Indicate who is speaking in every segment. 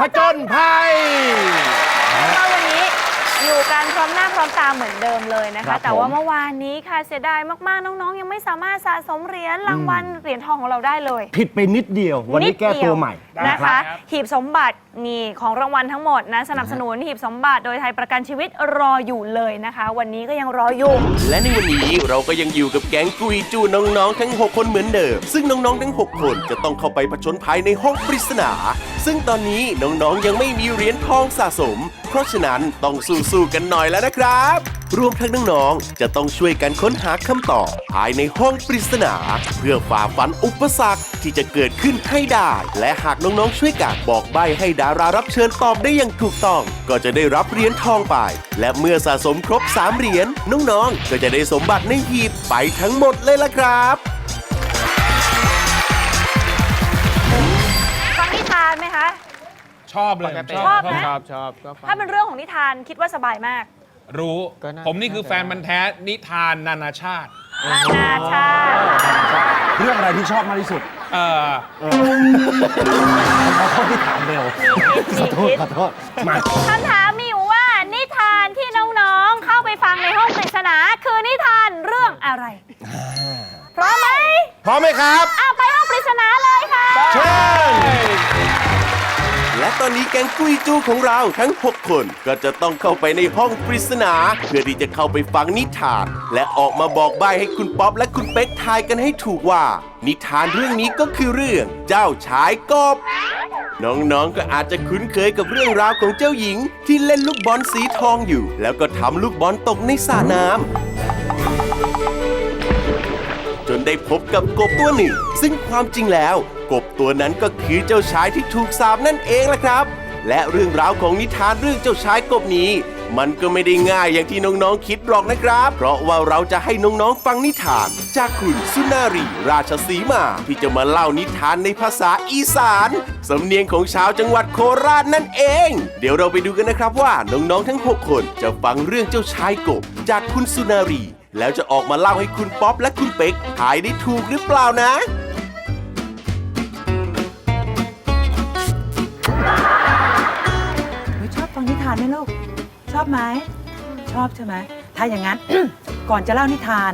Speaker 1: ผจญภัย
Speaker 2: ก็วันนี้อยู่กันพร้อมหน้าพร้อมตาเหมือนเดิมเลยนะ
Speaker 1: ครั
Speaker 2: คะ
Speaker 1: บ
Speaker 2: แต่ว่า
Speaker 1: ผม
Speaker 2: เมื่อวานนี้ค่ะเสียดายมากๆ น้องๆ ยังไม่สามารถสะสมเหรียญรางวัลเหรียญทองของเราได้เลย
Speaker 1: ผิดไปนิดเดียว วันนี้แก้ตัวใหม่
Speaker 2: นะ
Speaker 1: รับ
Speaker 2: คะหีบสมบัตินี่ของรางวัลทั้งหมดนะสนับสนุนหีบสมบัติโดยไทยประกันชีวิตรออยู่เลยนะคะ วันนี้ก็ยังรออยู่
Speaker 3: และในวันนี้เราก็ยังอยู่กับแก๊งกุยจูน้องๆ ทั้ง 6 คนเหมือนเดิม ซึ่งน้องๆ ทั้ง 6 คนจะต้องเข้าไปผจญภัยในห้องปริศนา ซึ่งตอนนี้น้องๆยังไม่มีเหรียญทองสะสม เพราะฉะนั้นต้องสู้ๆกันหน่อยแล้วนะครับ รวมทั้งน้องๆจะต้องช่วยกันค้นหาคำตอบภายในห้องปริศนา เพื่อฝ่าฟันอุปสรรคที่จะเกิดขึ้นให้ได้ และหากน้องๆช่วยกันบอกใบให้ดารารับเชิญตอบได้อย่างถูกต้อง ก็จะได้รับเหรียญทองไป และเมื่อสะสมครบ3เหรียญน้องๆก็จะได้สมบัติในหีบไปทั้งหมดเลยล่ะครับ
Speaker 2: ทานไหมคะ
Speaker 4: ชอบเลย
Speaker 2: ชอบนะ
Speaker 5: ชอบชอบก็ฟัง
Speaker 2: ถ้าเป็นเรื่องของนิทานคิดว่าสบายมาก
Speaker 4: รู้
Speaker 5: ก็น่า
Speaker 4: ผมนี่คือแฟนมันธุ์แท้นิทานนานาชาติ
Speaker 2: นานาชาติ
Speaker 1: เรื่องอะไรที่ชอบมากที่สุด
Speaker 4: เอ่อ
Speaker 1: ขอโทษที่ถามเร็วขอโทษขอโทษมา
Speaker 2: คำถามมีอยู่ว่านิทานที่น้องๆเข้าไปฟังในห้องปริศนาคือนิทานเรื่องอะไรพร้อมไหม
Speaker 1: พร้อมไหมครับ
Speaker 2: อ้าวไปห้องปริศนาเลยค่ะ
Speaker 1: เชิญ
Speaker 3: และตอนนี้แก๊งกุยจูของเราทั้ง 6 คนก็จะต้องเข้าไปในห้องปริศนา เพื่อที่จะเข้าไปฟังนิทาน และออกมาบอกใบ้ให้คุณป๊อปและคุณเป๊กทายกันให้ถูกว่า นิทานเรื่องนี้ก็คือเรื่องเจ้าชายกบ น้องๆ ก็อาจจะคุ้นเคยกับเรื่องราวของเจ้าหญิง ที่เล่นลูกบอลสีทองอยู่ แล้วก็ทำลูกบอลตกในสระน้ำ จนได้พบกับกบตัวหนึ่ง ซึ่งความจริงแล้ว กบตัวนั้นก็คือเจ้าชายที่ถูกสาปนั่นเองล่ะครับ และเรื่องราวของนิทานเรื่องเจ้าชายกบนี้ มันก็ไม่ได้ง่ายอย่างที่น้องๆคิดหรอกนะครับ เพราะว่าเราจะให้น้องๆฟังนิทาน จากคุณสุนารีราชสีมา ที่จะมาเล่านิทานในภาษาอีสานสำเนียงของชาวจังหวัดโคราชนั่นเอง เดี๋ยวเราไปดูกันนะครับว่าน้องๆทั้ง 6 คนจะฟังเรื่องเจ้าชายกบ จากคุณสุนารี แล้วจะออกมาเล่าให้คุณป๊อปและคุณเป็กทายได้ถูกหรือเปล่านะ
Speaker 6: หนูชอบฟังนิทานไหมลูก ชอบไหม ชอบใช่ไหม ถ้าอย่างนั้น ก่อนจะเล่านิทาน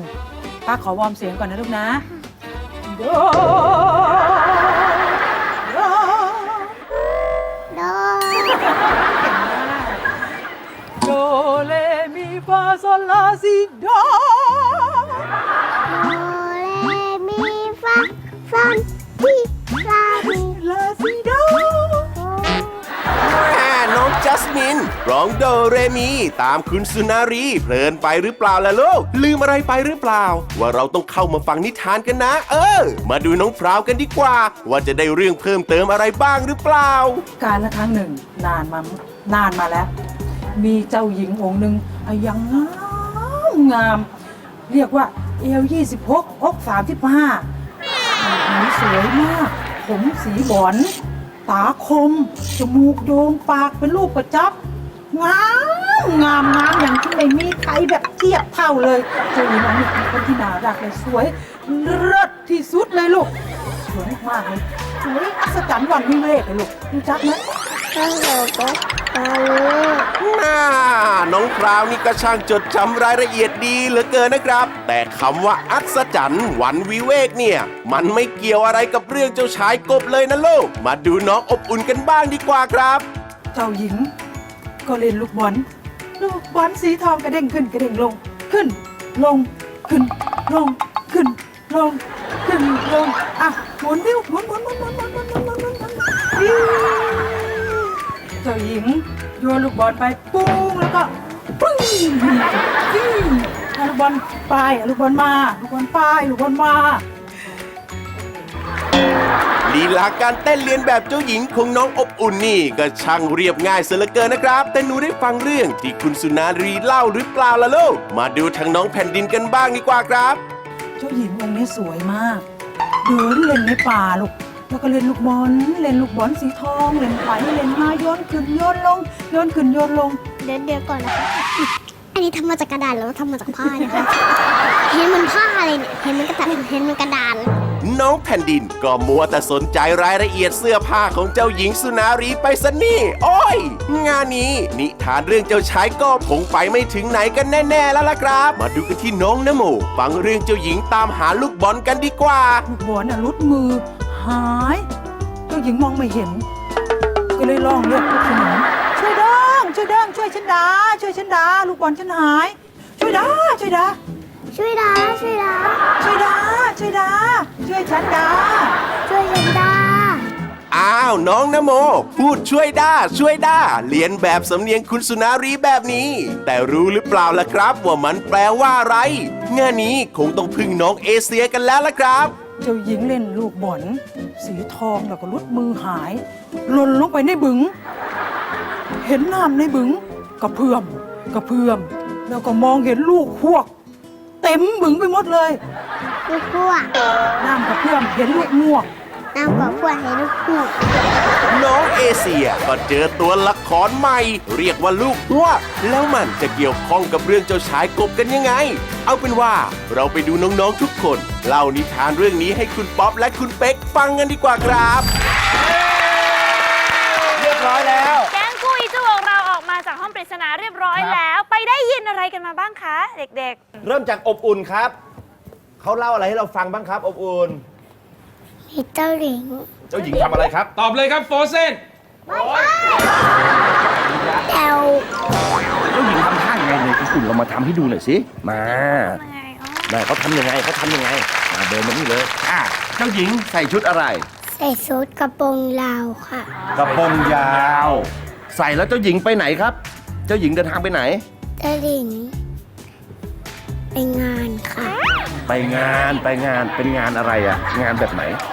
Speaker 6: ป้าขอวอร์มเสียงก่อนนะลูกนะโดโด
Speaker 7: โด
Speaker 6: โดเลมีฟาโซลาซิโด
Speaker 7: โดาซอนทีลามี
Speaker 6: ลาซิโด
Speaker 3: แม่น้องจัสมิน ร้องโดเรมี ตามคุณสุนารี เพลินไปหรือเปล่าล่ะลูก ลืมอะไรไปหรือเปล่า ว่าเราต้องเข้ามาฟังนิทานกันนะ เออ มาดูน้องพราวกันดีกว่า ว่าจะได้เรื่องเพิ่มเติมอะไรบ้างหรือเปล่า
Speaker 6: การละครั้งหนึ่ง นานมานานมาแล้ว มีเจ้าหญิงองค์หนึ่งอายังงามงาม เรียกว่าเอว26อก35 ผิวสวยมาก ผมสีบอน ตาคม จมูกโด่งปากเป็นรูปกระจับ งาม งามงามอย่างที่ไม่มีใครแบบเทียบเท่าเลยเจ้าหญิงองนี่เป็นคนที่น่ารักเลยสวยเลิศที่สุดเลยลูก สวยมากเลยสวยอัศจรรย์วันวิเวกเลยลูกรู้จักไหม
Speaker 7: ก็โหก็ตาลูก
Speaker 3: น่าน้องพราวนี่ก็ช่างจดจำรายละเอียดดีเหลือเกินนะครับ แต่คำว่าอัศจรรย์หวันวิเวกเนี่ย มันไม่เกี่ยวอะไรกับเรื่องเจ้าชายกบเลยนะลูก มาดูน้องอบอุ่นกันบ้างดีกว่าครับ
Speaker 6: เจ้าหญิง ก็เล่นลูกบอลลูกบอลสีทองกระเด้งขึ้นกระเด้งลง ขึ้น ลง ขึ้น ลง ขึ้น ลง ขึ้น ลง อะหมุนดิ้วหมุนหมุนหมุนหมุนหมุนหมุนหมุนหมุนหมุน เจ้าหญิงโยนลูกบอลไปปุ้งแล้วก็ปึ้งดิ้วเอาลูกบอลไปเอาลูกบอลมาลูกบอลไปลูกบอลมา
Speaker 3: ลีลาการเต้นเรียนแบบเจ้าหญิงของน้องอบอุ่นนี่ ก็ช่างเรียบง่ายเสียเหลือเกินนะครับ แต่หนูได้ฟังเรื่องที่คุณสุนารีเล่าหรือเปล่าล่ะลูกมาดูทางน้องแผ่นดินกันบ้างดีกว่าครับ
Speaker 6: เจ้าหญิงองค์นี้สวยมาก เดินเล่นในป่าลูก แล้วก็เล่นลูกบอลเล่นลูกบอลสีทองเล่นไปเล่นมาโยนขึ้นโยนลงโยนขึ้นโยนลง
Speaker 7: เดี๋ยวเดี๋ยวก่อนนะคะ อันนี้ทำมาจากกระดาษหรือว่าทำมาจากผ้านะคะ เห็นมันผ้าอะไรเนี่ย เห็นมันกระดาษเห็นมันกระดาษ
Speaker 3: นน้องแผ่นดินก็มัวแต่สนใจรายละเอียดเสื้อผ้าของเจ้าหญิงสุนารีไปซะนี่ โอ้ย งานนี้นิทานเรื่องเจ้าชายก็คงไปไม่ถึงไหนกันแน่ๆแล้วล่ะครับ มาดูกันที่น้องนโมฟังเรื่องเจ้าหญิงตามหาลูกบอลกันดีกว่า
Speaker 6: ลูกบอลน่ะรุดมือ หายเจ้าหญิงมองไม่เห็น ก็เลยร้องเรียกลูกขนมช่วยดังช่วยดังช่วยฉันดาช่วยฉันดาลูกบอลฉันหาย ช่วยดาช่วยดา
Speaker 7: ช่วยดาช่วยดา
Speaker 6: ช่วยดาช่วยดาช่วยฉันดา
Speaker 7: ช่วยฉันดา
Speaker 3: อ้าวน้องนโม พูดช่วยด้าช่วยด้าเรียนแบบสำเนียงคุณสุนารีแบบนี้ แต่รู้หรือเปล่าล่ะครับ ว่ามันแปลว่าอะไรงานนี้คงต้องพึ่งน้องเอเชียกันแล้วล่ะครับ
Speaker 6: เจ้าหญิงเล่นลูกบอลสีทองแล้วก็รุดมือหายหล่นลงไปในบึง เห็นน้ำในบึงกระเพื่อมกระเพื่อม แล้วก็มองเห็นลูกพวก เต็มบึงไปหมดเลย
Speaker 7: ลูกพวก
Speaker 6: น้ำกระเพื่อมเห็นลูกงวก
Speaker 7: น้ำกับพวกให้ลูกพวก
Speaker 3: น้องเอเชียก็เจอตัวละครใหม่ เรียกว่าลูกหัวแล้วมันจะเกี่ยวข้องกับเรื่องเจ้าชายกบกันยังไง เอาเป็นว่าเราไปดูน้องๆทุกคน เล่านิทานเรื่องนี้ให้คุณป๊อปและคุณเป๊กฟังกันดีกว่าครับ
Speaker 1: เรียบร้อยแล้ว
Speaker 2: แก๊งกุยจูของเราออกมาจากห้องปริศนาเรียบร้อยแล้ว ไปได้ยินอะไรกันมาบ้างคะ เด็ก
Speaker 1: เริ่มจากอบอุ่นครับ เขาเล่าอะไรให้เราฟังบ้างครับ อบอุ่น
Speaker 7: มีเจ้าหญิง
Speaker 1: เจ้าหญิงทำอะไรครับ
Speaker 4: ตอบเลยครับโฟเซน
Speaker 7: แอล
Speaker 1: เจ้าหญิงทำท่ายังไงเนี่ยอบอุ่นเรามาทำให้ดูหน่อยสิ มา
Speaker 2: ๆยังไงอ๋อ
Speaker 1: ได้เขาทำยังไงเขาทำยังไงมาเดินมานี่เลยอะเจ้าหญิงใส่ชุดอะไร
Speaker 7: ใส่ชุดกระโปรงลาวค่ะ
Speaker 1: กระโปรงยาว ใส่แล้วเจ้าหญิงไปไหนครับ เจ้าหญิงเดินทางไปไหน
Speaker 7: เจ้าหญิงไปงานค่ะ
Speaker 1: ไปงานไปงานเป็นงานอะไรอะงานแบบไหน
Speaker 7: ไป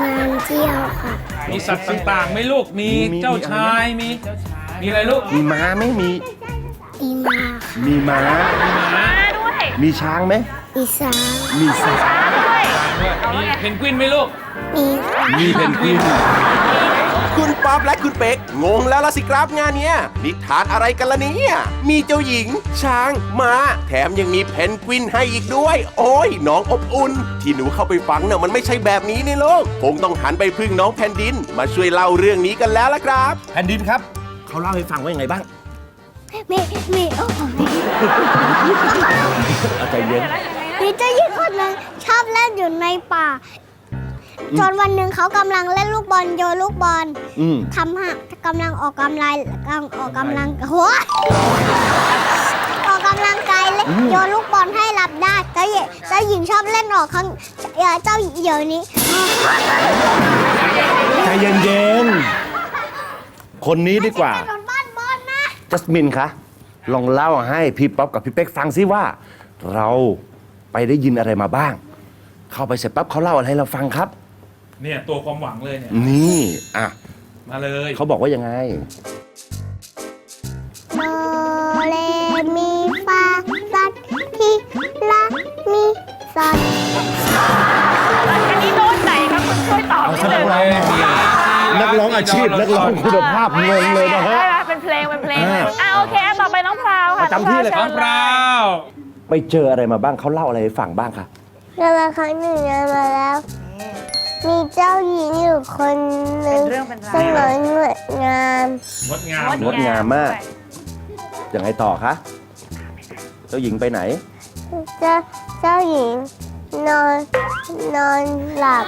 Speaker 7: งานเที่ยวค่ะ
Speaker 4: มีสัตว์ต่างๆไหม่ลูก มี
Speaker 1: มี
Speaker 4: เจ้าชาย มี มีอะไรลูก
Speaker 1: มีม้าไหมมี
Speaker 7: มีมาค่ะ
Speaker 1: มีม้า
Speaker 2: มาด้วย
Speaker 1: มีช้างไหม
Speaker 7: มีสาง
Speaker 1: มีสัตว์
Speaker 2: มาด้วย
Speaker 4: มีเพนกวินไหมลูก
Speaker 7: มีค่ะ
Speaker 1: มีเพนกวิน
Speaker 3: คุณป๊อปและคุณเป๊กงงแล้วล่ะสิครับงานเนี้ยนิทานอะไรกันล่ะเนี่ย มีเจ้าหญิง ช้างม้า แถมยังมีเพนกวินให้อีกด้วย โอ้ยน้องอบอุ่น ที่หนูเข้าไปฟังเนี่ยมันไม่ใช่แบบนี้นี่ลูกคงต้องหันไปพึ่งน้องแผ่นดิน มาช่วยเล่าเรื่องนี้กันแล้วล่ะครับ
Speaker 1: แผ่นดินครับ เขาเล่าให้ฟังว่ายังไงบ้าง
Speaker 7: มีมีโอ้โห
Speaker 1: เอาใจเย็น
Speaker 7: มีเจ้าหญิงคนหนึ่งชอบเล่นอยู่ในป่า จนวันหนึ่งเขากำลังเล่นลูกบอลโยนลูกบอล
Speaker 1: อืม
Speaker 7: ทำให้กำลังออกกำลังกำลังออกกำลังหัวออกกำลังกายเล่นโยนลูกบอลให้รับได้เจ้าหญิงเจ้าหญิงชอบเล่นออกข้างเอ่อเจ้าหญิงเดี๋ยวนี้
Speaker 1: ใจเย็นๆ คนนี้ดีกว่า
Speaker 7: โดนบ้านบอลนะ
Speaker 1: จัสมินคะลองเล่าให้พี่ป๊อปกับพี่เป๊กฟังซิว่า เราไปได้ยินอะไรมาบ้าง เข้าไปเสร็จปั๊บเขาเล่าอะไรให้เราฟังครับ
Speaker 4: เนี่ยตัวความหวังเลยเนี่ย
Speaker 1: นี่อะ
Speaker 4: มาเลย
Speaker 1: เขาบอกว่ายังไง
Speaker 7: โดเรมีฟาซัดทีลามีซอน
Speaker 2: อันนี้โน้ตไหนครับคุณช่วยตอบนิดนึง
Speaker 1: นักร้องอาชีพนักร้องคุณภาพงงเลยนะฮะ
Speaker 2: เป็นเพลงเป็นเพลง
Speaker 1: อ่า
Speaker 2: อ่าโอเคต่อไปน้องพราวค่ะ
Speaker 1: ประจำที่เลยครับ
Speaker 2: น้
Speaker 4: น้
Speaker 2: อ
Speaker 4: องง
Speaker 2: พ
Speaker 4: พ
Speaker 2: รารา
Speaker 4: วว
Speaker 1: ไปเจออะไรมาบ้างเขาเล่าอะไรให้ฟังบ้างคะ
Speaker 7: เวลาครั้งหนึ่งนานมาแล้ว มีเจ้าหญิงอยู่คนหนึ่ง
Speaker 2: เป็นเรื่องเป็นราว
Speaker 7: ซึ่งน้อยงดงาม
Speaker 4: งดงาม
Speaker 1: งดงามมาก ยังไงต่อคะ เจ้าหญิงไปไหน
Speaker 7: เจ้าเจ้าหญิงนอนนอนหลับ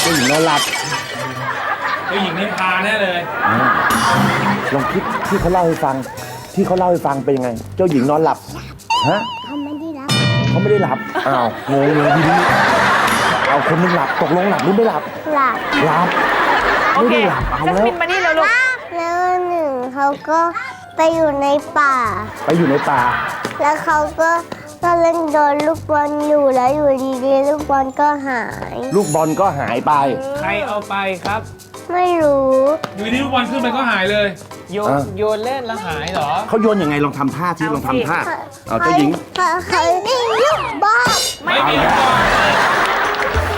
Speaker 1: เจ้าหญิงนอนหลับ
Speaker 4: เจ้าหญิงนิพาแน่เลย
Speaker 1: อ่าลองคิดที่เขาเล่าให้ฟัง ที่เขาเล่าให้ฟังเป็นยังไง เจ้าหญิงนอนหลับ ฮะ
Speaker 7: เขาไม่ได้รับ
Speaker 1: เขาไม่ได้หลับ อ้าว งงเลยทีนี้ เอาคนหนึงหลับตกลงหลับหรือไม่หลับ
Speaker 7: หลับ
Speaker 1: หลับ
Speaker 2: โอ
Speaker 1: ไม่
Speaker 2: เค
Speaker 1: ได้หลับเอา
Speaker 2: จัส
Speaker 1: แล้ว
Speaker 2: มินมานี่แล้วลูก
Speaker 7: แล้วหนึ่งเขาก็ไปอยู่ในป่า
Speaker 1: ไปอยู่ในป่า
Speaker 7: แล้วเขาก็ก็เล่นโดนลูกบอลอยู่แล้วอยู่ดีๆลูกบอลก็หาย
Speaker 1: ลูกบอลก็หายไป
Speaker 5: ใครเอาไปครับ
Speaker 7: ไม่รู้
Speaker 4: อยู่ดีลูกบอลขึ้นไปก็หายเลย
Speaker 5: โยน
Speaker 1: อะ
Speaker 5: โยนเล่นแล้วหายเหรอ
Speaker 1: เขาโยนยังไงลองทำท่าที่ลองทำท่าเอาเจ้าหญิง
Speaker 7: เขาเขาไม่ลูกบอล
Speaker 4: ไม่มีลูกบอล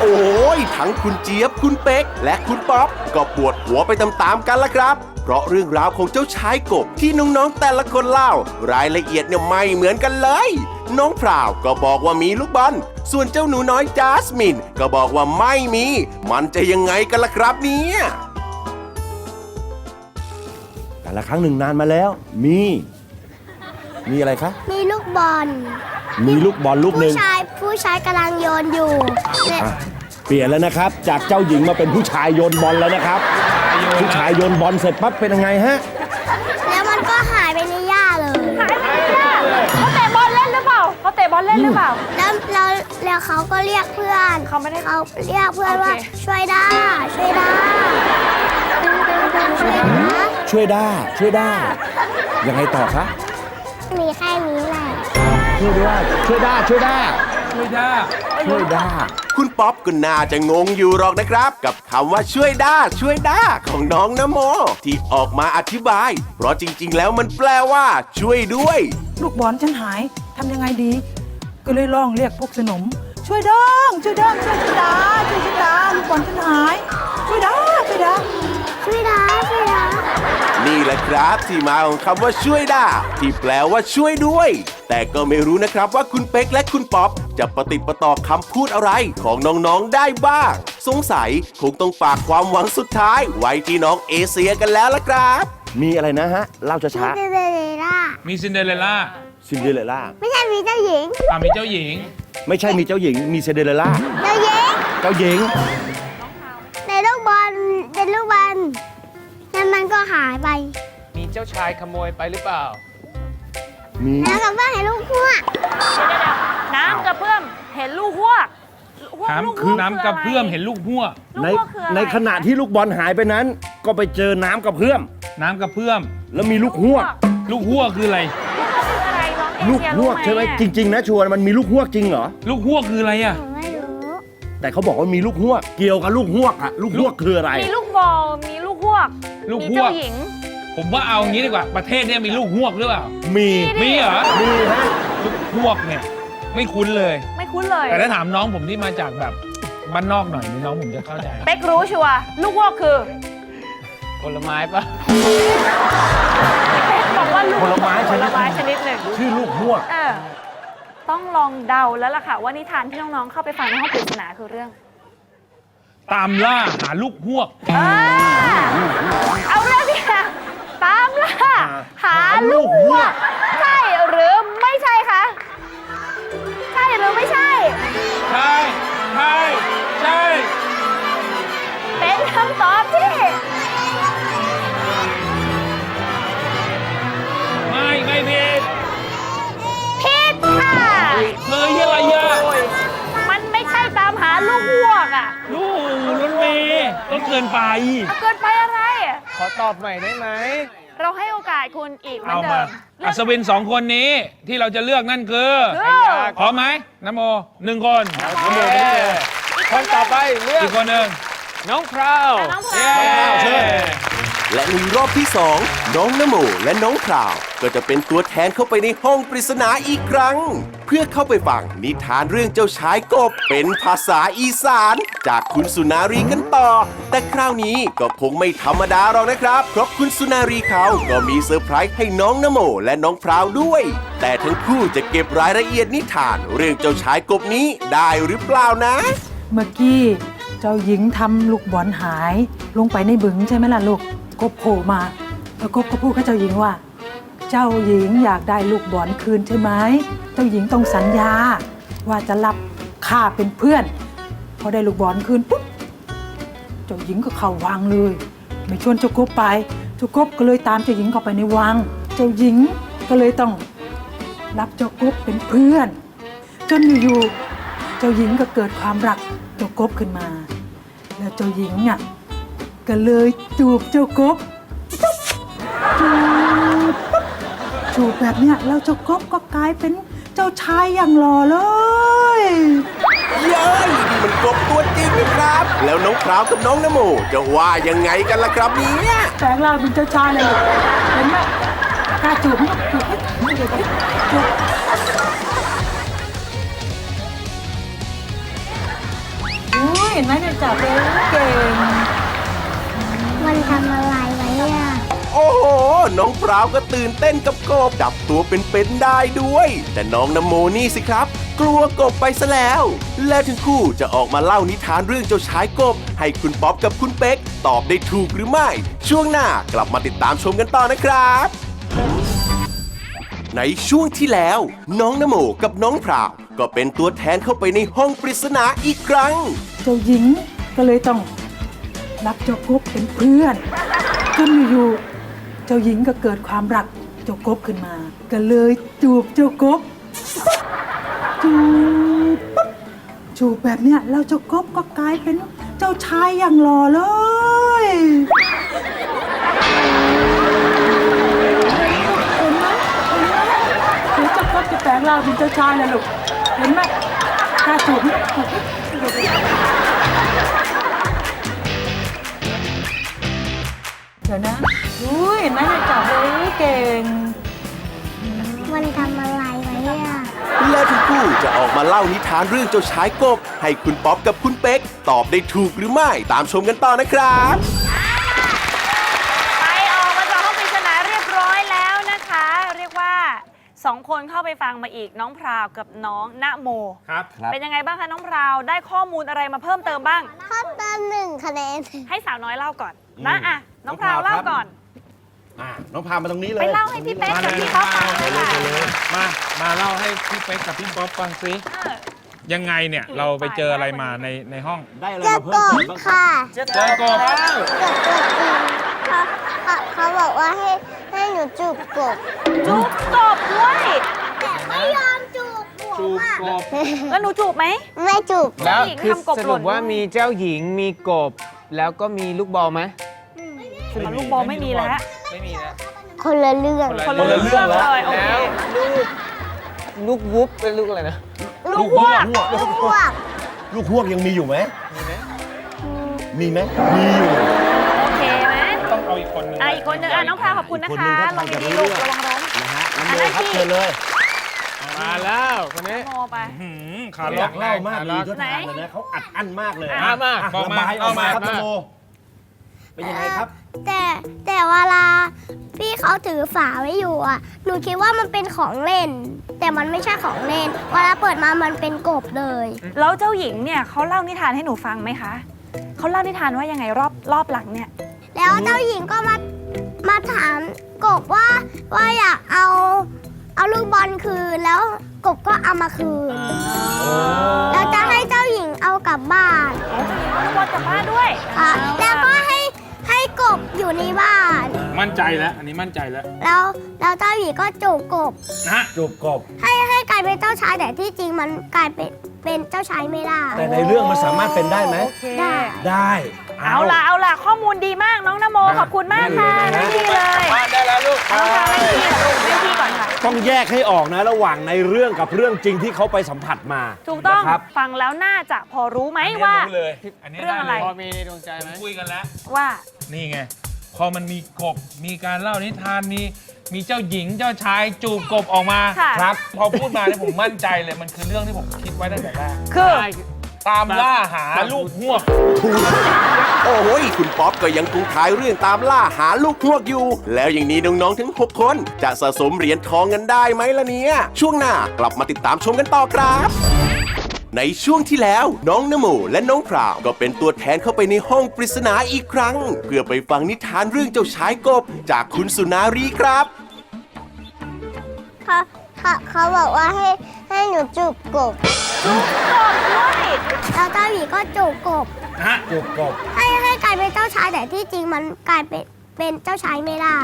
Speaker 3: โอ้ยทั้งคุณเจี๊ยบคุณเป๊ก และคุณป๊อปก็ปวดหัวไปตามๆกันละครับ เพราะเรื่องราวของเจ้าชายกบที่น้องๆแต่ละคนเล่า รายละเอียดเนี่ยไม่เหมือนกันเลย น้องพราวก็บอกว่ามีลูกบอลส่วนเจ้าหนูน้อยจัสมินก็บอกว่าไม่มี มันจะยังไงกันล่ะครับเนี่ย
Speaker 1: แต่ละครั้งหนึ่งนานมาแล้ว มี มีอะไรคะ
Speaker 7: มีลูกบอล
Speaker 1: มีลูกบอลลูกห
Speaker 7: ผู้
Speaker 1: นึ่ง
Speaker 7: ชายผู้ชายกำลังโยนอยู่และ
Speaker 1: อะ เปลี่ยนแล้วนะครับ จากเจ้าหญิงมาเป็นผู้ชายโยนบอลแล้วนะครับ ผู้ชายโยนบอลเสร็จปั๊บเป็นยังไงฮะ
Speaker 7: แล้วมันก็หายไปในหญ้าเลย
Speaker 2: หายไปไหนอะเขาเตะบอลเล่นหรือเปล่าเขาเตะบอลเล่นหรือเปล่า
Speaker 7: แล้วแล้วแล้วเขาก็เรียกเพื่อน
Speaker 2: เขาไม่ได้
Speaker 7: เขาเรียกเพื่อน
Speaker 2: โอเค
Speaker 7: ว่าช่วยได้ช่วยได้ช่วยนะ
Speaker 1: ช่วยได้ช่วยได้ยังไงต่อคะ
Speaker 7: มีแค่นี้แหละ
Speaker 1: ช่วยได้ช่วยได้ช่วยได้
Speaker 4: ช่วยได้
Speaker 1: ช่วยได้
Speaker 3: คุณป๊อปก็น่าจะงงอยู่หรอกนะครับ กับคำว่าช่วยได้ช่วยได้ของน้องนโม ที่ออกมาอธิบาย เพราะจริง ๆ แล้วมันแปลว่า ช่วยด้วย
Speaker 6: ลูกบอลฉันหายทำยังไงดี ก็เลยร้องเรียกพวกสนม ช่วยด้องช่วยด้องช่วยฉันดาช่วยฉันดาลูกบอลฉันหาย ช่วยดาช่วยดา
Speaker 7: ช่วยได้ช่วยได้
Speaker 3: นี่แหละครับที่มาของคำว่าช่วยได้ที่แปลว่าช่วยด้วย แต่ก็ไม่รู้นะครับว่าคุณเป๊กและคุณป๊อป จะประติดประต่อคำพูดอะไรของน้องๆได้บ้าง สงสัยคงต้องฝากความหวังสุดท้าย ไว้ที่น้องเอเชียกันแล้วละครับ
Speaker 1: มีอะไรนะฮะเล่าช้า
Speaker 7: ซินเดอเรลล่า
Speaker 4: มีซินเดอเรลล่า
Speaker 1: ๆซินเดอเรลล่า
Speaker 7: ไม่ใช่มีเจ้าหญิง
Speaker 4: อ่ามีเจ้าหญิง
Speaker 1: ไม่ใช่มีเจ้าหญิงมีซินเดอเรลล่า
Speaker 7: เจ้าหญิง
Speaker 1: เจ้าหญิง
Speaker 7: ในลูกบอลเป็นลูกบอลแล้วมันก็หายไป
Speaker 5: มีเจ้าชายขโมยไปหรือเปล่า
Speaker 1: มี
Speaker 7: แล้วก็ว่าเห็นลูกหัวก
Speaker 2: เดี๋ยวๆ น้ำกระเพื่อมเห็นลูกหวกหวกลูก
Speaker 4: น้ำ
Speaker 2: ห
Speaker 4: คือ
Speaker 2: ว
Speaker 4: น้ำกระเพื่อมเห็นลูกหัว
Speaker 2: ลูก
Speaker 1: ใน
Speaker 2: หวกคืออะไร
Speaker 1: ในขณะที่ลูกบอลหายไปนั้น ก็ไปเจอน้ำกับเพื่อม
Speaker 4: น้ำกระเพื่อม
Speaker 1: แล้วมีลูกหวก
Speaker 4: ลูกหัวคืออะไร
Speaker 2: คืออะไรน้องเอ
Speaker 1: ลูก
Speaker 2: เชีย
Speaker 1: ห
Speaker 2: รู้
Speaker 1: วก
Speaker 2: ไหม
Speaker 1: ใช่ไหม
Speaker 2: อะ
Speaker 1: จริง ๆ นะชวนมันมีลูกหวกจริงเหรอ
Speaker 4: ลูกหัวคืออะไรอะ
Speaker 7: หนูไม่รู้
Speaker 1: แต่เขาบอกว่ามีลูกหวกเกี่ยวกับลูกหวกอะลูกหวกคืออะไร
Speaker 2: มีลูกบอลมีลูกหวก
Speaker 4: ลูก
Speaker 2: มี
Speaker 4: หวก
Speaker 2: เจ้าหญิง
Speaker 4: ผมว่าเอางี้ดีกว่าประเทศเนี้ยมีลูกหวกหรือเปล่า
Speaker 1: มี
Speaker 4: มีเหรอ
Speaker 1: มีฮะ
Speaker 4: ลูกหวกเนี่ย ไม่คุ้นเลย
Speaker 2: ไม่คุ้นเลย
Speaker 4: แต่ถ้าถามน้องผมที่มาจากแบบบ้านนอกหน่อยนี่น้องผมจะเข้าใจ
Speaker 2: เป๊กรู้ชัวร์ลูกหวกคือ
Speaker 5: ผลไม้ปะ
Speaker 2: เป๊กบอกว่าลูก
Speaker 1: ผลไม้ช
Speaker 2: ผ
Speaker 1: นิ
Speaker 2: ล
Speaker 1: ด
Speaker 2: ไม้ชนิดหนึ่ง
Speaker 1: ชื่อลูกหวก
Speaker 2: เออต้องลองเดาแล้วล่ะค่ะ ว่านิทานที่น้องๆเข้าไปฟังในห้องปริศนาคือเรื่อง
Speaker 4: ตามล่าหาลูกหวก
Speaker 2: เออเอาเรื่องเนี่ยตามล่าหาลูกหวกใช่หรือไม่ใช่คะใช่ หรือไม่ใช่
Speaker 4: ใช่ใช่ใช่
Speaker 2: เป็นคำตอบที่
Speaker 4: ไม่ไม่ผิด
Speaker 2: ผิดค่ะ
Speaker 4: เฮ้ยอะไรอะ
Speaker 2: มันไม่ใช่ตามหาลูกหวกอะ
Speaker 4: ลูกรถเมย์ก็เกินไป
Speaker 2: เกินไปอะไร
Speaker 5: ขอตอบใหม่ได้ไหม
Speaker 2: เราให้โอกาสคุณอีกเหมือ
Speaker 4: เอา
Speaker 2: นเดิ
Speaker 4: มา มอัศวินสองคนนี้ที่เราจะเลือกนั่นคือ
Speaker 2: คือ
Speaker 4: พร้อมไหมน้ำโมหนึ่งคน
Speaker 5: โอเคคนต่อไปเลือก
Speaker 4: อีกคนหนึ่ง
Speaker 5: น้องพราว
Speaker 2: น้องพ
Speaker 4: เย้
Speaker 2: ราว
Speaker 4: เชิญ
Speaker 3: และในรอบที่ 2 น้องนโมและน้องพราว ก็จะเป็นตัวแทนเข้าไปในห้องปริศนาอีกครั้ง เพื่อเข้าไปฟังนิทานเรื่องเจ้าชายกบเป็นภาษาอีสาน จากคุณสุนารีกันต่อ แต่คราวนี้ก็คงไม่ธรรมดาหรอกนะครับ เพราะคุณสุนารีเขาก็มีเซอร์ไพรส์ให้น้องนโมและน้องพราวด้วย แต่ทั้งคู่จะเก็บรายละเอียดนิทานเรื่องเจ้าชายกบนี้ได้หรือเปล่านะ
Speaker 6: เมื่อกี้เจ้าหญิงทำลูกบอลหายลงไปในบึงใช่ไหมล่ะลูกกบโผล่มาแล้วกบก็พูดกับเจ้าหญิงว่า เจ้าหญิงอยากได้ลูกบอลคืนใช่ไหม เจ้าหญิงต้องสัญญา ว่าจะรับข้าเป็นเพื่อน พอได้ลูกบอลคืนปุ๊บ เจ้าหญิงก็เข้าวังเลย ไม่ชวนเจ้ากบไป เจ้ากบก็เลยตามเจ้าหญิงเข้าไปในวัง เจ้าหญิงก็เลยต้องรับเจ้ากบเป็นเพื่อน จนอยู่ๆ เจ้าหญิงก็เกิดความรักเจ้ากบขึ้นมา แล้วเจ้าหญิงเนี่ยก็เลยจูบเจ้ากบจูบ จูบแบบเนี้ยแล้วเจ้ากบก็กลายเป็นเจ้าชายอย่างหล่อเลย
Speaker 3: เย้ยนี่มันกบตัวจริงนี่ครับ แล้วน้องพราวกับน้องนโมจะว่ายังไงกันล่ะครับเนี่ย
Speaker 6: แปลงร่างเป็นเจ้าชายเลยลูกเห็นไหมกล้าจูบไหมจูบไหมจูบไหมจูบโอ้ยเห็นไหมเนี่ยจับเลยเก่ง
Speaker 7: มันทำอะไรไว้อะ
Speaker 3: โอ้โห น้องพราวก็ตื่นเต้นกับกบจับตัวเป็นๆได้ด้วย แต่น้องนโมนี่สิครับ กลัวกบไปซะแล้ว และทั้งคู่จะออกมาเล่านิทานเรื่องเจ้าชายกบ ให้คุณป๊อปกับคุณเป๊กตอบได้ถูกหรือไม่ ช่วงหน้ากลับมาติดตามชมกันต่อนะครับ ในช่วงที่แล้ว น้องนโมกับน้องพราว ก็เป็นตัวแทนเข้าไปในห้องปริศนาอีกครั้ง
Speaker 6: เจ้าหญิงก็เลยต้องรับเจ้ากบเป็นเพื่อนจนอยู่ๆ เจ้าหญิงก็เกิดความรักเจ้ากบขึ้นมา ก็เลยจูบเจ้ากบจูบปุ๊บจูบแบบเนี้ยแล้วเจ้ากบก็กลายเป็นเจ้าชายอย่างหล่อเลย เห็นไหมเห็นไหมเดี๋ยวเจ้ากบจะแปลงร่างเป็นเจ้าชายเลยลูกเห็นไหมถ้าจูบนี่ อ
Speaker 7: อ
Speaker 3: กมาเล่านิทานเรื่องเจ้าชายกบ ให้คุณป๊อปกับคุณเป๊ก ตอบได้ถูกหรือไม่ตามชมกันต่อนะครับ
Speaker 2: ไปออกมาจากห้องปริศนาเรียบร้อยแล้วนะคะ เรียกว่าสองคนเข้าไปฟังมาอีกน้องพราวกับน้องณโม
Speaker 5: ครับ
Speaker 2: เป็นยังไงบ้างคะน้องพราวได้ข้อมูลอะไรมาเพิ่มเติมบ้าง
Speaker 7: เพิ่มเติมหนึ่งคะแนน
Speaker 2: ให้สาวน้อยเล่าก่อนนะอะน้องพราวเล่าก่อน
Speaker 1: อะน้องพามาตรงนี้เล
Speaker 2: ไป
Speaker 1: ย
Speaker 2: เล่าให้พี่เป๊กกับพี่ป๊อปฟังเลยค่ะ
Speaker 4: มา มาเล่าให้พี่เป๊กกับพี่ป๊อปฟังซิ
Speaker 2: เออ
Speaker 4: ยังไงเนี่ยเราไปเจออะไรมาในในห้อง
Speaker 1: ได้อะไร
Speaker 7: เจะ
Speaker 1: มากเพิ่ม
Speaker 7: บ
Speaker 1: เติมบ้างครับ
Speaker 7: ค่ะ
Speaker 4: เจอกบ
Speaker 7: เกิดตัวจริงเขาเขาเขาบอกว่าให้ให้หนูจูบกบ
Speaker 2: จูบกบด้วย
Speaker 7: แต่ไม่ยอมจูบผม
Speaker 4: จูบ
Speaker 7: อะ
Speaker 4: กบ
Speaker 2: แล้วหนูจูบไหม
Speaker 7: ไม่จูบ
Speaker 5: แล้ว
Speaker 2: เจ้าหญิง
Speaker 5: คือ
Speaker 2: ทำกบ
Speaker 5: ส
Speaker 2: หล่
Speaker 5: รุ
Speaker 2: น
Speaker 5: ปว่ามีเจ้าหญิงมีกบ แล้วก็มีลูกบอลไหม
Speaker 2: เอาลูกบอลไม่มีแล้ว
Speaker 5: ไม่มีนะ
Speaker 7: คนละเรื่อง
Speaker 2: คนละเรื่องเลยโอเค
Speaker 5: แล้วลูก ลูกวุ๊บเป็นลูกอะไรนะ
Speaker 2: ลูกวัว
Speaker 7: ลูกพวก
Speaker 1: ลูกพวกยังมีอยู่ไหม มีไหม มีอยู่
Speaker 2: โอเคไหม
Speaker 4: ต้องเอาอีกคนนึง
Speaker 2: อะอีกคนหนึงอะน้องพราวขอบคุณนะ
Speaker 1: อีกคนหนึ่
Speaker 2: คะ
Speaker 1: ง
Speaker 2: ล
Speaker 1: ถ้างทางจะ
Speaker 2: ดี
Speaker 1: รู้
Speaker 2: ๆลูก
Speaker 1: เรื่อง
Speaker 2: ระวังล้ม
Speaker 1: นะฮะ
Speaker 2: อั
Speaker 1: น้ำ
Speaker 2: น
Speaker 1: โม
Speaker 2: นั้น
Speaker 1: ครับ
Speaker 2: ที่
Speaker 1: เชิญเลย
Speaker 5: มาแล้วคนนี้
Speaker 2: โมไป
Speaker 4: หืมขา
Speaker 1: อ
Speaker 4: ล็
Speaker 1: ยา
Speaker 4: อก
Speaker 1: กเล่ามาก
Speaker 4: ขา
Speaker 1: เล
Speaker 4: ล็
Speaker 1: ย
Speaker 4: อก
Speaker 1: ท่าทางเลยนะเขาอัดอั้นมากเลย
Speaker 2: อะ
Speaker 5: มา
Speaker 1: อะ
Speaker 4: บอกมา
Speaker 1: ระบายออกมา
Speaker 4: เอามา
Speaker 1: ครับน้ำโม เป็นยังไงครับ
Speaker 7: แต่แต่เวลาพี่เขาถือฝาไว้อยู่อะ หนูคิดว่ามันเป็นของเล่น แต่มันไม่ใช่ของเล่น เวลาเปิดมามันเป็นกบเลย
Speaker 2: แล้วเจ้าหญิงเนี่ยเขาเล่านิทานให้หนูฟังไหมคะเขาเล่านิทานว่ายังไงรอบรอบหลังเนี่ย
Speaker 7: แล้วเจ้าหญิงก็มามาถามกบว่าว่าอยากเอาเอาลูกบอลคืนแล้วกบก็เอามาคืนแล้วจะให้เจ้าหญิงเอากลับบ้าน
Speaker 2: โอ้เจ้าหญิงเอาลูกบอลกลับบ้านด้วย
Speaker 7: ค่ะแล้วก็ให้ให้กบ อยู่ในบ้าน
Speaker 4: มั่นใจแล้ว อันนี้มั่นใจแล้ว
Speaker 7: แล้วแล้วเจ้าหญิงก็จูบกบ
Speaker 4: นะ
Speaker 1: จูบกบ
Speaker 7: ให้ให้กลายเป็นเจ้าชายแต่ที่จริงมันกลายเป็นเป็นเจ้าชายไม่ได้
Speaker 1: แต่ในเรื่องมันสามารถเป็นได้ไหม
Speaker 2: โอเค
Speaker 7: ได้
Speaker 1: ได้
Speaker 2: เอาล่ะเอาล่ะข้อมูลดีมากน้องนโมขอบคุณมากค่ะ
Speaker 1: ได้
Speaker 2: นั่ง
Speaker 1: เลย
Speaker 2: ที่เลย
Speaker 5: บ้านได้แล้วลูก
Speaker 2: น้องพราวนั่งที่ลูกนั่งที่ก่อนค่ะ
Speaker 1: ต้องแยกให้ออกนะ ระหว่างในเรื่องกับเรื่องจริงที่เขาไปสัมผัสมา
Speaker 2: ถูกต้อง
Speaker 1: นะครับ
Speaker 2: ฟังแล้วน่าจะพอรู้ไหม
Speaker 4: อันนี้
Speaker 2: ว่า
Speaker 4: รู้เลย อันนี้
Speaker 2: เรื่องอะไร
Speaker 4: ด้
Speaker 5: พ
Speaker 4: ล
Speaker 5: อยมีในดวงใจไหม
Speaker 4: คุยกันแล้ว
Speaker 2: ว่า
Speaker 4: นี่ไง พอมันมีกบมีการเล่านิทานมีมีเจ้าหญิงเจ้าชายจูบกบออกมา
Speaker 2: ค่ะ
Speaker 4: ครับ พอพูดมาเนี่ยผมมั่นใจเลยมันคือเรื่องที่ผมคิดไว้ตั้งแต่แรก
Speaker 2: คือ
Speaker 5: ใช่
Speaker 4: ตามล่าหาลูกหวก
Speaker 3: โอ้โหยคุณป๊อปก็ยังคงท้ายเรื่องตามล่าหาลูกพวกอยู่ แล้วอย่างนี้น้องๆ ทั้ง 6 คน จะสะสมเหรียญทองกันได้ไหมล่ะเนี่ย ช่วงหน้ากลับมาติดตามชมกันต่อครับ ในช่วงที่แล้วน้องนโมและน้องพราวก็เป็นตัวแทนเข้าไปในห้องปริศนาอีกครั้ง เพื่อไปฟังนิทานเรื่องเจ้าชายกบจากคุณสุนารีครับ
Speaker 7: เขาเขาเขาบอกว่าให้ให้หนูจูบกบ
Speaker 2: จูบกบด้วย
Speaker 7: แล้วเจ้าหญิงก็จูบกบ
Speaker 1: จูบกบ
Speaker 7: ให้ให้กลายเป็นเจ้าชายแต่ที่จริงมันกลายเป็นเป็นเจ้าชายไม่ได้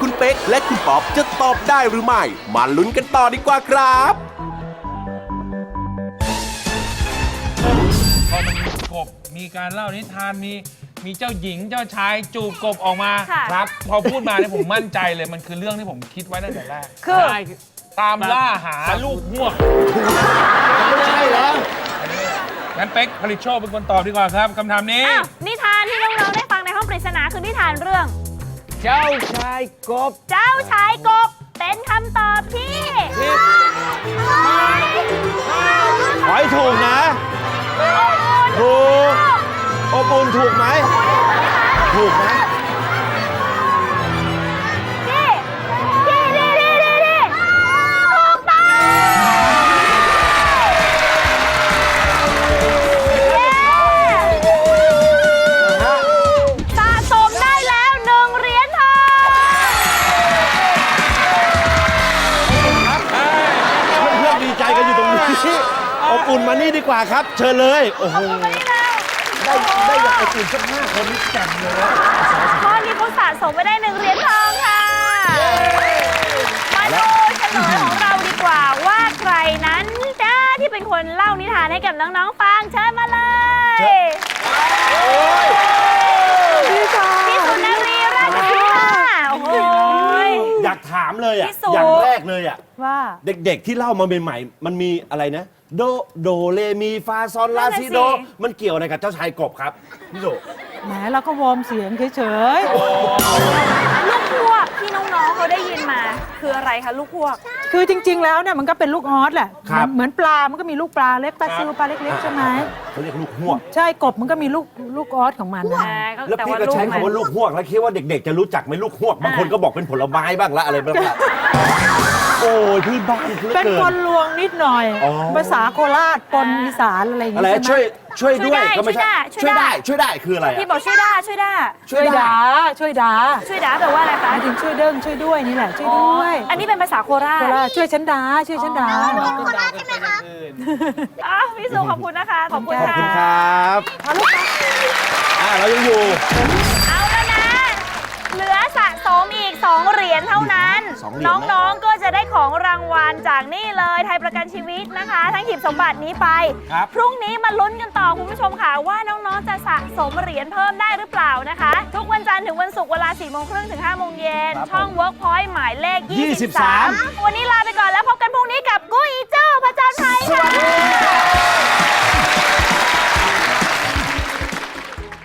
Speaker 3: คุณเป๊กและคุณป๊อปจะตอบได้หรือไม่ มาลุ้นกันต่อดีกว่าครับ
Speaker 4: อมันมีกบมีการเล่านิทานมีมีเจ้าหญิงเจ้าชายจูบกบออกมา
Speaker 2: ค่ะ
Speaker 4: ครับ พอพูดมาเนี่ยผมมั่นใจเลยมันคือเรื่องที่ผมคิดไว้ตั้งแต่แรก
Speaker 2: คือ
Speaker 5: ใช่
Speaker 4: ตามล่าหาลูกหวก
Speaker 1: ไม่ใช่เหรอ
Speaker 4: งั้นเป๊กผลิตโชคเป็นคนตอบดีกว่าครับคำถามนี้
Speaker 2: อ้าว นิทานที่น้องๆได้ฟังในห้องปริศนาคือนิทานเรื่อง
Speaker 5: เจ้าชายกบ
Speaker 2: เจ้าชายกบเป็นคำตอบที่
Speaker 5: ที่
Speaker 1: ขอให้ถูกนะ ถูกอบอุ่นถูกไหมถูกนะ
Speaker 2: ที่
Speaker 1: ว่าครับ เชิญเลย โอ้โห ได้ได้อย่างอบอุ่นสักห้าคนนี่แจ่มเลย
Speaker 2: ข้อนี้เขาสะสมไปได้หนึ่งเหรียญทองค่ะ มาดูเฉลยของเราดีกว่าว่าใครนั้นจ้าที่เป็นคนเล่านิทานให้กับน้องๆฟังเชิญมาเลยพี่สุนารีราชสีมาโอ้โห
Speaker 1: อยากถาม เลยอะ
Speaker 2: พี่สุ
Speaker 1: อย่างแรกเลยอะ
Speaker 6: ว่า
Speaker 1: เด็กๆที่เล่ามาใหม่ๆ มันมีอะไรนะ โด โด เลมี ฟา ซอน ลา
Speaker 2: นั่นน่ะ
Speaker 1: ซิ
Speaker 2: สิ
Speaker 1: โดมันเกี่ยวอะไรกับเจ้าชายกบครับ พี่โด
Speaker 6: แหมเราก็วอร์มเสียงเฉย
Speaker 2: ลูกพวกที่น้องๆเขาได้ยินมา คืออะไรคะลูกพวก
Speaker 6: ๆ คือจริง ๆ แล้วเนี่ยมันก็เป็นลูกออสแหละ
Speaker 1: ครับ
Speaker 6: เหมือนปลา มันก็มีลูกปลาเล็กปลาซิวปลาเล็กๆใช่ไหม
Speaker 1: เขาเรียกลูกหวก
Speaker 6: ใช่กบมันก็มีลูกลูกออสของมันนะ
Speaker 1: แล้วพี่ก็ใช้คำว่าลูกหวกแล้วคิดว่าเด็กๆ จะรู้จักไหมลูกหวกบางคนก็บอกเป็นผลไม้บ้างละอะไรบ้างละ โอ้ยพื้นบ้านเหลือ
Speaker 6: เป็น
Speaker 1: เกิ
Speaker 6: คน
Speaker 1: น
Speaker 6: ลวงนิดหน่อย
Speaker 1: อ๋อ
Speaker 6: ภาษาโคราชปนอีสานอะไรอย่าง
Speaker 1: อะไร
Speaker 6: งี้ใช่ไหม
Speaker 1: ช่วยช่วยด้วย
Speaker 2: ช่วยได้
Speaker 1: ก็ไม่ใช่
Speaker 2: ช่
Speaker 1: ช่
Speaker 2: ว
Speaker 1: วยย
Speaker 2: ได้
Speaker 1: ได้ช่วยได้คืออะไรอะ
Speaker 2: พี่บอกช่วยได้ช่วยได้
Speaker 6: ช่วยด่าช่วยด่า
Speaker 2: ช่วยด่าแปลว่าอะไร
Speaker 6: ห
Speaker 2: คะ
Speaker 6: มายถึงช่วยเด้งช่วยด้วยนี่แหละ ช่วยด้วย
Speaker 2: อันนี้เป็นภาษาโคราช
Speaker 6: โคราชช่วยฉันด่าช่วยฉันด่า
Speaker 7: โคราชใช่ไหมครับ
Speaker 2: อ้าวพี่สุขอบคุณนะคะ ขอบคุณ
Speaker 1: ขอบ
Speaker 2: ค่ะ
Speaker 1: คุณครับอ่าเรายังอยู่
Speaker 2: ลือสะสมอีก 2 เหรียญเท่านั้น
Speaker 1: สองเนะ
Speaker 2: น้องๆก็จะได้ของรางวัลจากนี่เลยไทยประกันชีวิตนะคะ ทั้งหีบสมบัตินี้ไป
Speaker 1: ครับ
Speaker 2: พรุ่งนี้มาลุ้นกันต่อคุณผู้ชมค่ะ ว่าน้องๆจะสะสมเหรียญเพิ่มได้หรือเปล่านะคะ ทุกวันจันทร์ถึงวันศุกร์เวลา4โมงครึ่งถึง5โมงเย็นช่อง Workpoint หมายเลข 23 23 วันนี้ลาไปก่อนแล้วพบกันพรุ่งนี้กับกุ้ยเจ้าพระจันทร์ไทยค่ะ